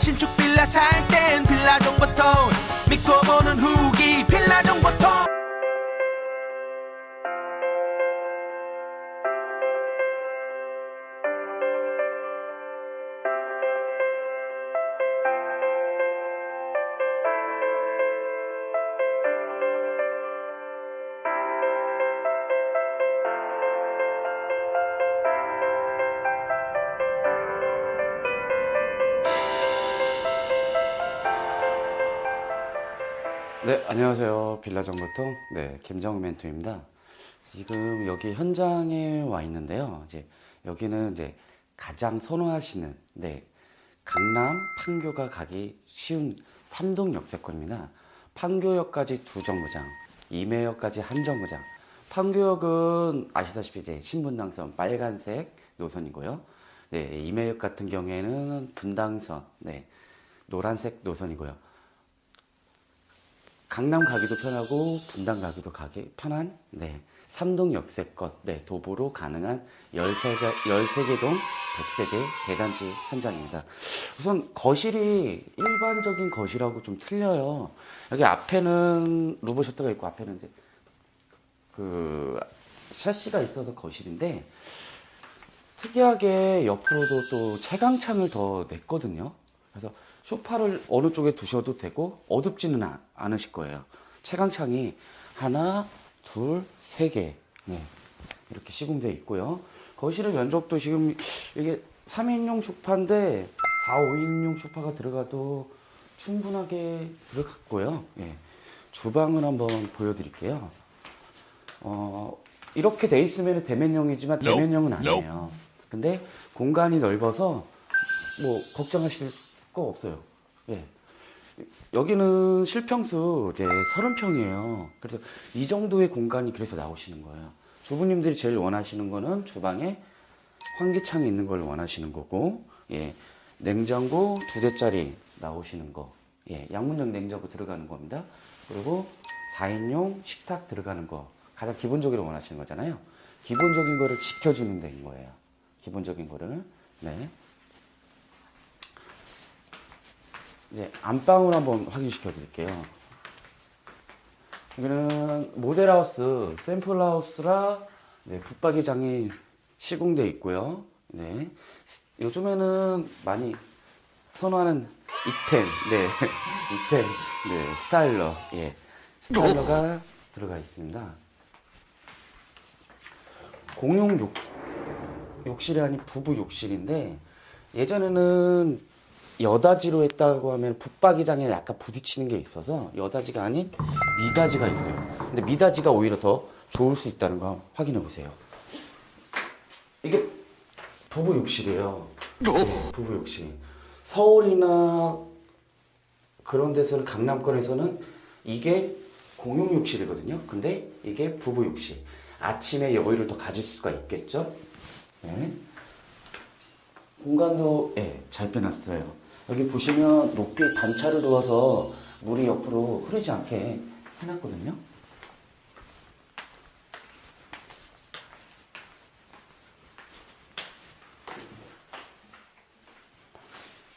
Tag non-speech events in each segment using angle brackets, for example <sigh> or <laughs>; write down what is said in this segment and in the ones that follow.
신축 빌라 살 땐 빌라 정보통 믿고 보는 후 네, 안녕하세요. 빌라정보통 네, 김정우 멘토입니다. 지금 여기 현장에 와 있는데요. 이제 여기는 이제 가장 선호하시는 네, 강남 판교가 가기 쉬운 삼동 역세권입니다. 판교역까지 두 정거장, 임해역까지 한 정거장. 판교역은 아시다시피 이제 신분당선 빨간색 노선이고요. 네, 임해역 같은 경우에는 분당선, 네, 노란색 노선이고요. 강남 가기도 편하고 분당 가기도 가기 편한 네. 삼동 역세권 네, 도보로 가능한 13개, 13개 동 100세대 대단지 현장입니다. 우선 거실이 일반적인 거실하고 좀 틀려요. 여기 앞에는 루브 셔터가 있고 앞에는 이제 그 샤시가 있어서 거실인데 특이하게 옆으로도 또 채광창을 더 냈거든요. 그래서 소파를 어느 쪽에 두셔도 되고 어둡지는 아- 않으실 거예요. 채광창이 하나, 둘, 세 개. 네. 이렇게 시공되어 있고요. 거실의 면적도 지금 이게 3인용 소파인데 4, 5인용 소파가 들어가도 충분하게 들어갔고요. 예. 주방을 한번 보여드릴게요. 어, 이렇게 돼 있으면 대면형이지만 대면형은 아니에요. 근데 공간이 넓어서 뭐 걱정하실 거 없어요. 예. 여기는 실평수 이제 30평이에요. 그래서 이 정도의 공간이 그래서 나오시는 거예요. 주부님들이 제일 원하시는 거는 주방에 환기창이 있는 걸 원하시는 거고, 예. 냉장고 두 대짜리 나오시는 거, 예. 양문형 냉장고 들어가는 겁니다. 그리고 4인용 식탁 들어가는 거, 가장 기본적으로 원하시는 거잖아요. 기본적인 거를 지켜주는 데인 거예요. 기본적인 거를. 네. 이제 안방으로 한번 확인시켜 드릴게요. 여기는 모델하우스, 샘플하우스라 네, 붙박이장이 시공되어 있고요. 네. 요즘에는 많이 선호하는 이템, 네. <laughs> 이템, 네. 스타일러, 예. 스타일러가 들어가 있습니다. 공용 욕, 욕실이 아닌 부부 욕실인데 예전에는 여다지로 했다고 하면 붙박이장에 약간 부딪히는 게 있어서 여다지가 아닌 미다지가 있어요. 근데 미다지가 오히려 더 좋을 수 있다는 거 확인해 보세요. 이게 부부 욕실이에요. 네, 부부 욕실. 서울이나 그런 데서는 강남권에서는 이게 공용 욕실이거든요. 근데 이게 부부 욕실. 아침에 여유를 더 가질 수가 있겠죠. 네. 공간도 예, 잘 빼놨어요. 여기 보시면 높이 단차를 두어서 물이 옆으로 흐르지 않게 해놨거든요.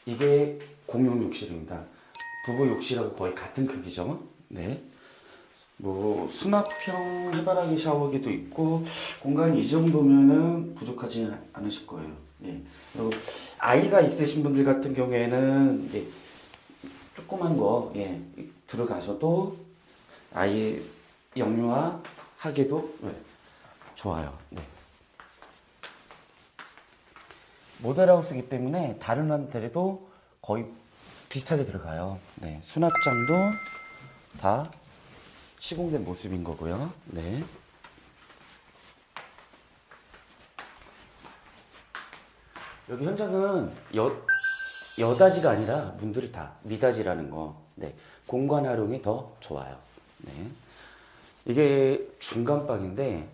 이게 공용 욕실입니다. 부부 욕실하고 거의 같은 크기죠. 네. 뭐 수납형 해바라기 샤워기도 있고 공간이 이 정도면은 부족하지 않으실 거예요. 예. 그리고 아이가 있으신 분들 같은 경우에는 이제 조그만 거 예, 들어가셔도 아이 영유아 하기도 네, 좋아요. 네. 모델하우스이기 때문에 다른 한테도 거의 비슷하게 들어가요. 네, 수납장도 다 시공된 모습인 거고요. 네. 여기 현장은 여, 여다지가 아니라 문들이 다 미다지라는 거. 네. 공간 활용이 더 좋아요. 네. 이게 중간 방인데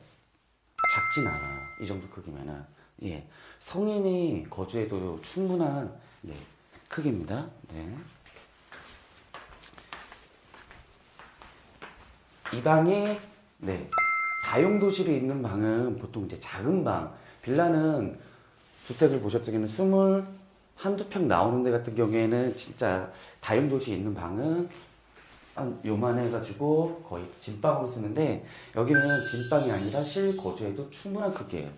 작진 않아요. 이 정도 크기면은. 예. 성인이 거주해도 충분한 네, 크기입니다. 네. 이 방이 네 다용도실이 있는 방은 보통 이제 작은 방 빌라는 주택을 보셨을 때는 한두 평 나오는 데 같은 경우에는 진짜 다용도시에 있는 방은 한 요만 해가지고 거의 진방으로 쓰는데 여기는 진방이 아니라 실거주에도 충분한 크기예요.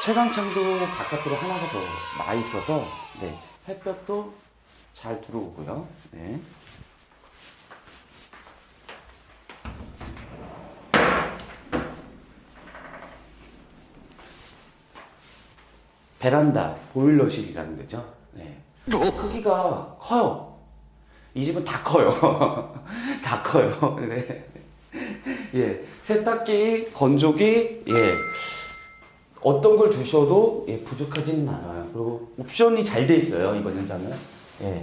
채광창도 바깥으로 하나가 더 나 있어서 네, 햇볕도 잘 들어오고요. 네. 베란다 보일러실이라는 데죠. 네. 크기가 커요. 이 집은 다 커요. <laughs> 다 커요. 네. 예, 세탁기, 건조기, 예, 어떤 걸 두셔도 예, 부족하지는 않아요. 그리고 옵션이 잘 돼 있어요 이번 현장은. 예,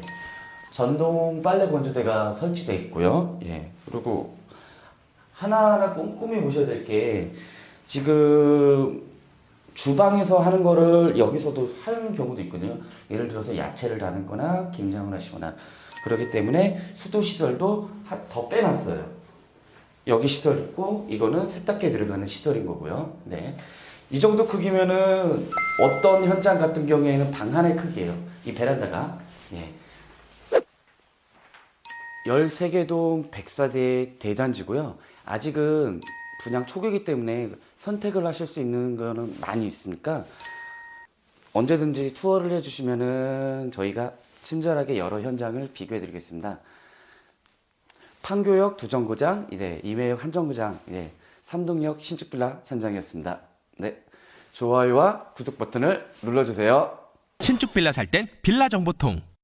전동 빨래 건조대가 설치돼 있고요. 예, 그리고 하나하나 꼼꼼히 보셔야 될 게 지금 주방에서 하는 거를 여기서도 하는 경우도 있거든요. 예를 들어서 야채를 담거나 김장을 하시거나 그렇기 때문에 수도 시설도 하- 더 빼놨어요. 여기 시설 있고 이거는 세탁기에 들어가는 시설인 거고요. 네. 이 정도 크기면은 어떤 현장 같은 경우에는 방 하나의 크기예요. 이 베란다가. 예. 13개동 104대 대단지고요. 아직은 분양 초기이기 때문에 선택을 하실 수 있는 거는 많이 있으니까 언제든지 투어를 해주시면은 저희가 친절하게 여러 현장을 비교해 드리겠습니다. 판교역 두정거장, 네, 임해역 한정거장, 네, 삼동역 신축빌라 현장이었습니다. 네, 좋아요와 구독 버튼을 눌러주세요. 신축 빌라 살 땐 빌라 정보통